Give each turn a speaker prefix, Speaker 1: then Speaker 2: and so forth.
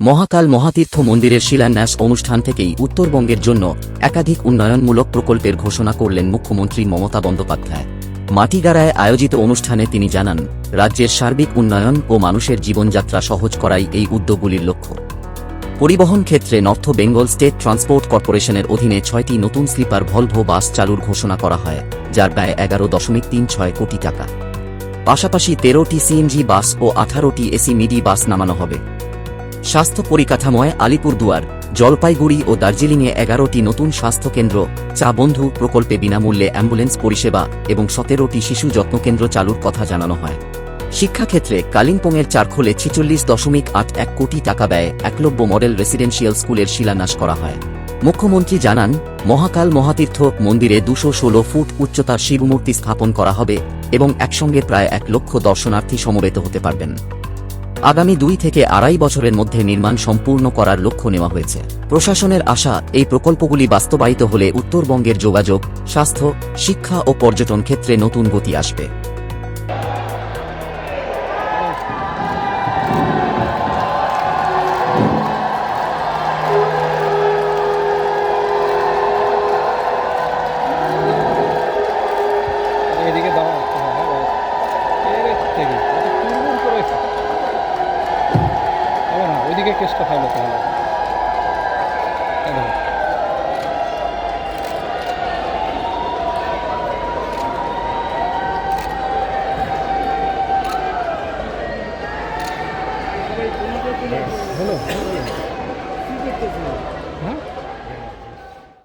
Speaker 1: মহাকাল মহাতীর্থ মন্দিরের শিলান্যাস অনুষ্ঠান থেকেই উত্তরবঙ্গের জন্য একাধিক উন্নয়নমূলক প্রকল্পের ঘোষণা করলেন মুখ্যমন্ত্রী মমতা বন্দ্যোপাধ্যায়। মাটিগাড়ায় আয়োজিত অনুষ্ঠানে তিনি জানান, রাজ্যের সার্বিক উন্নয়ন ও মানুষের জীবনযাত্রা সহজ করাই এই উদ্যোগগুলির লক্ষ্য। পরিবহন ক্ষেত্রে নর্থ বেঙ্গল স্টেট ট্রান্সপোর্ট কর্পোরেশনের অধীনে ছয়টি নতুন স্লিপার ভলভো বাস চালুর ঘোষণা করা হয়, যার ব্যয় এগারো দশমিক তিন ছয় কোটি টাকা। পাশাপাশি তেরোটি সিএনজি বাস ও আঠারোটি এসি মিডি বাস নামানো হবে। স্বাস্থ্য পরিকাঠামোয় আলিপুরদুয়ার জলপাইগুড়ি ও দার্জিলিংয়ে এগারোটি নতুন স্বাস্থ্যকেন্দ্র চা বন্ধু প্রকল্পে বিনামূল্যে অ্যাম্বুলেন্স পরিষেবা এবং সতেরোটি শিশু যত্নকেন্দ্র চালুর কথা জানানো হয়। শিক্ষাক্ষেত্রে কালিম্পংয়ের চারখোলে ছিচল্লিশ দশমিক আট এক কোটি টাকা ব্যয়ে একলব্য মডেল রেসিডেন্সিয়াল স্কুলের শিলান্যাস করা হয়। মুখ্যমন্ত্রী জানান, মহাকাল মহাতীর্থ মন্দিরে দুশো ষোলো ফুট উচ্চতার শিবমূর্তি স্থাপন করা হবে এবং একসঙ্গে প্রায় এক লক্ষ দর্শনার্থী সমবেত হতে পারবেন। আগামী দুই থেকে আড়াই বছরের মধ্যে নির্মাণ সম্পূর্ণ করার লক্ষ্য নেওয়া হয়েছে। প্রশাসনের আশা, এই প্রকল্পগুলি বাস্তবায়িত হলে উত্তরবঙ্গের যোগাযোগ, স্বাস্থ্য, শিক্ষা ও পর্যটন ক্ষেত্রে নতুন গতি আসবে।
Speaker 2: এদিকে কেসটা ফাইল হতে হবে। হ্যালো? হ্যাঁ?